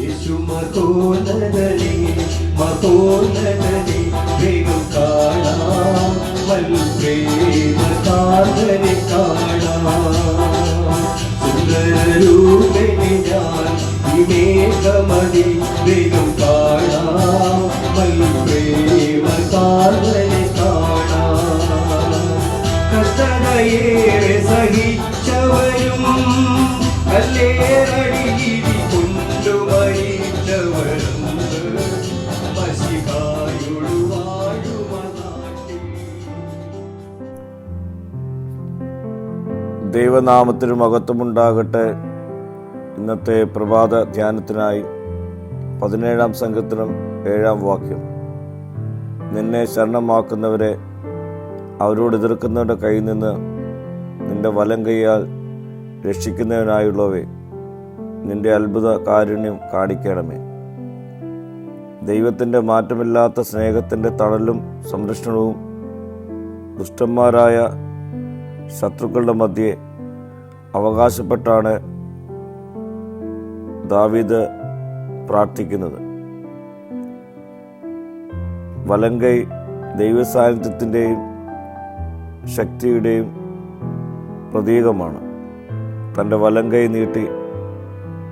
യേശു മഹോന്നതനെ മഹോന്നതനെ വേഗം കാണാം വൽപ്രേമ കാതനെ കാണാം. സുന്ദരരൂപനെ ഞാൻ ഇമേകമതി വേഗം കാണാം വൽപ്രേമ കാതനെ കാണാം. കഷ്ടതയേറെ സഹിച്ചവരും കല്ലേറടിയിടി ദൈവനാമത്തിന് മഹത്വമുണ്ടാകട്ടെ. ഇന്നത്തെ പ്രഭാത ധ്യാനത്തിനായി പതിനേഴാം സംഘത്തിനും ഏഴാം വാക്യം. നിന്നെ ശരണമാക്കുന്നവരെ അവരോട് എതിർക്കുന്നവരുടെ കയ്യിൽ നിന്ന് നിന്റെ വലം കൈയാൽ രക്ഷിക്കുന്നവനായുള്ളവേ നിന്റെ അത്ഭുത കാരുണ്യം കാണിക്കണമേ. ദൈവത്തിന്റെ മാറ്റമില്ലാത്ത സ്നേഹത്തിന്റെ തണലും സംരക്ഷണവും ദുഷ്ടന്മാരായ ശത്രുക്കളുടെ മധ്യേ അവകാശപ്പെട്ടാണ് ദാവീദ് പ്രാർത്ഥിക്കുന്നത്. വലങ്കൈ ദൈവസാന്നിധ്യത്തിന്റെയും ശക്തിയുടെയും പ്രതീകമാണ്. തന്റെ വലങ്കൈ നീട്ടി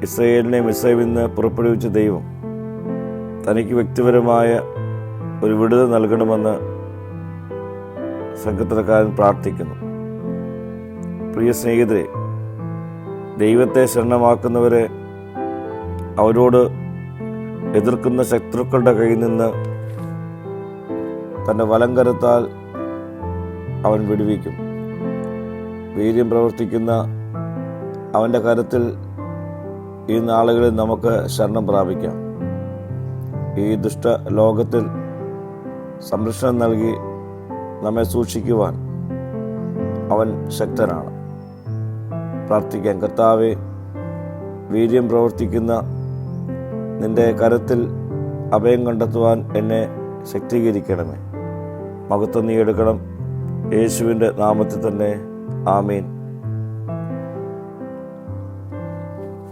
ഇസ്രയേലിനെ മിസ്രൈമിൽ നിന്ന് പുറപ്പെടുവിച്ച ദൈവം തനിക്ക് വ്യക്തിപരമായ ഒരു വിടുത നൽകണമെന്ന് സംഘത്തിനക്കാരൻ പ്രാർത്ഥിക്കുന്നു. പ്രിയ സ്നേഹിതരെ ദൈവത്തെ ശരണമാക്കുന്നവരെ അവരോട് എതിർക്കുന്ന ശത്രുക്കളുടെ കയ്യിൽ നിന്ന് തന്റെ വലം കരുത്താൽ അവൻ വിടുവിക്കും. വീര്യം പ്രവർത്തിക്കുന്ന അവന്റെ കരത്തിൽ ഈ നാളുകളിൽ നമുക്ക് ശരണം പ്രാപിക്കാം. ഈ ദുഷ്ട ലോകത്തിൽ സംരക്ഷണം നൽകി നമ്മെ സൂക്ഷിക്കുവാൻ അവൻ ശക്തനാണ്. പ്രാർത്ഥിക്കാൻ കർത്താവെ വീര്യം പ്രവർത്തിക്കുന്ന നിന്റെ കരത്തിൽ അഭയം കണ്ടെത്തുവാൻ എന്നെ ശക്തീകരിക്കണമേ. മഹത്വം നീ എടുക്കണം. യേശുവിന്റെ നാമത്തിൽ തന്നെ. ആമീൻ.